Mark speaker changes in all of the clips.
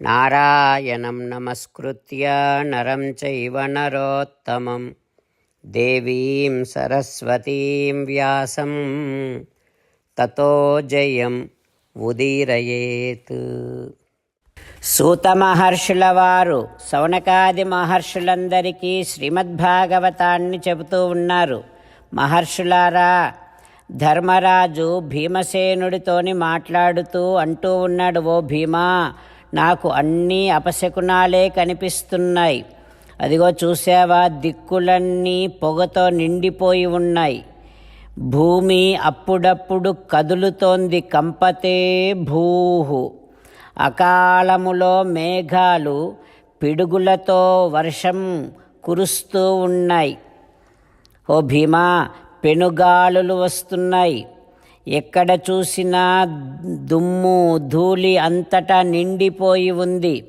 Speaker 1: నారాయణం నమస్కృత్య నరం చైవ నరోత్తమం దేవీం సరస్వతీం వ్యాసం తతో జయం ఉదీరయేత్ సూత మహర్షుల వారు సౌనకాది మహర్షులందరికీ శ్రీమద్భాగవతాన్ని చెబుతూ ఉన్నారు। మహర్షులారా ధర్మరాజు భీమసేనుడితోని మాట్లాడుతూ అంటూ ఉన్నాడు ఓ భీమా నాకు అన్నీ అపశకునాలే కనిపిస్తున్నాయి. అదిగో చూసావా దిక్కులన్నీ పొగతో నిండిపోయి ఉన్నాయి. భూమి అప్పుడప్పుడు కదులుతోంది కంపతే భూహు. అకాలములో మేఘాలు పిడుగులతో వర్షం కురుస్తూ ఉన్నాయి. ఓ భీమా పెనుగాలులు వస్తున్నాయి. ఎక్కడ చూసినా దుమ్ము ధూళి అంతటా నిండిపోయి ఉంది.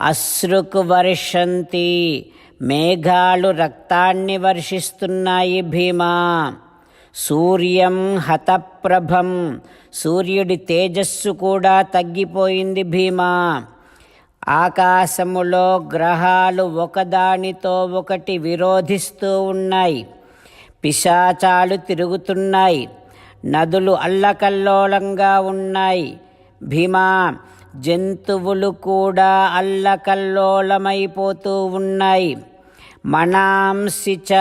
Speaker 1: అశ్రుకు వర్షంతి మేఘాలు రక్తాన్ని వర్షిస్తున్నాయి భీమా. సూర్యం హతప్రభం సూర్యుడి తేజస్సు కూడా తగ్గిపోయింది భీమా. ఆకాశములో గ్రహాలు ఒకదానితో ఒకటి విరోధిస్తూ ఉన్నాయి. పిశాచాలు తిరుగుతున్నాయి. నదులు అల్లకల్లోలంగా ఉన్నాయి. భీమా జంతువులు కూడా అల్లకల్లోలమైపోతూ ఉన్నాయి. మనాంసిచ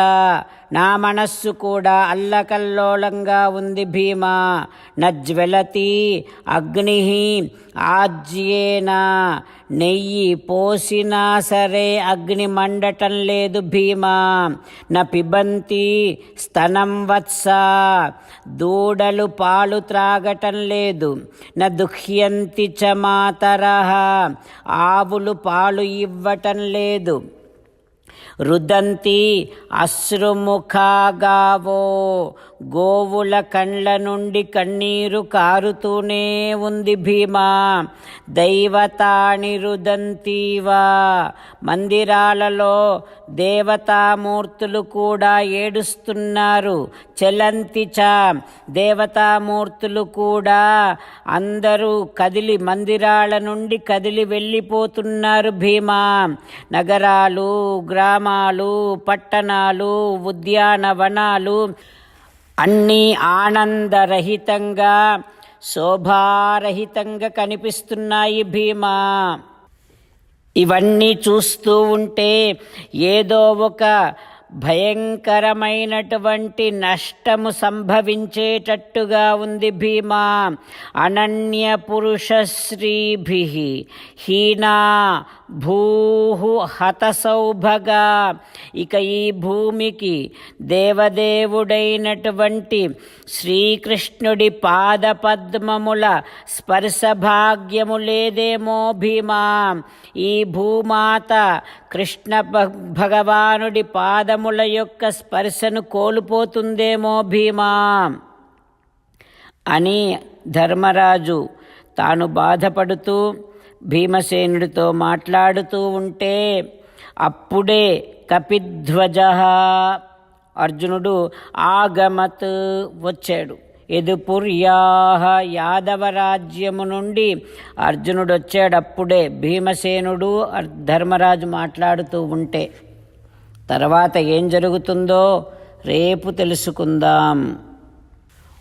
Speaker 1: నా మనస్సు కూడా అల్లకల్లోలంగా ఉంది భీమా. నజ్వలతి అగ్ని ఆజ్యేనా. నెయ్యి పోసినా సరే అగ్ని మండటం లేదు భీమా. నా పిబంతి స్తనం వత్స. దూడలు పాలు త్రాగటం లేదు. నా దుహ్యంతి చ మాతర. ఆవులు పాలు ఇవ్వటం లేదు. रुदंती अश्रुमुखा गावो గోవుల కండ్ల నుండి కన్నీరు కారుతూనే ఉంది భీమా. దైవతాని రుదంతీవా. మందిరాలలో దేవతామూర్తులు కూడా ఏడుస్తున్నారు. చలంతి దేవతామూర్తులు కూడా అందరూ కదిలి మందిరాల నుండి కదిలి వెళ్ళిపోతున్నారు భీమా. నగరాలు గ్రామాలు పట్టణాలు ఉద్యానవనాలు అన్నీ ఆనందరహితంగా శోభారహితంగా కనిపిస్తున్నాయి భీమా. ఇవన్నీ చూస్తూ ఉంటే ఏదో ఒక భయంకరమైనటువంటి నష్టము సంభవించేటట్టుగా ఉంది భీమా. అనన్య పురుష శ్రీభి హీనా భూహు హతసౌభగా. ఇక ఈ భూమికి దేవదేవుడైనటువంటి శ్రీకృష్ణుడి పాదపద్మముల స్పర్శ భాగ్యము లేదేమో భీమా. ఈ భూమాత కృష్ణ భగవానుడి పాదముల యొక్క స్పర్శను కోల్పోతుందేమో భీమా. అని ధర్మరాజు తాను బాధపడుతూ భీమసేనుడితో మాట్లాడుతూ ఉంటే అప్పుడే కపిధ్వజ అర్జునుడు ఆగమత్ వచ్చాడు. ఎదుపుర్యాహ యాదవ రాజ్యము నుండి అర్జునుడు వచ్చాడప్పుడే భీమసేనుడు ధర్మరాజు మాట్లాడుతూ ఉంటే తర్వాత ఏం జరుగుతుందో రేపు తెలుసుకుందాం.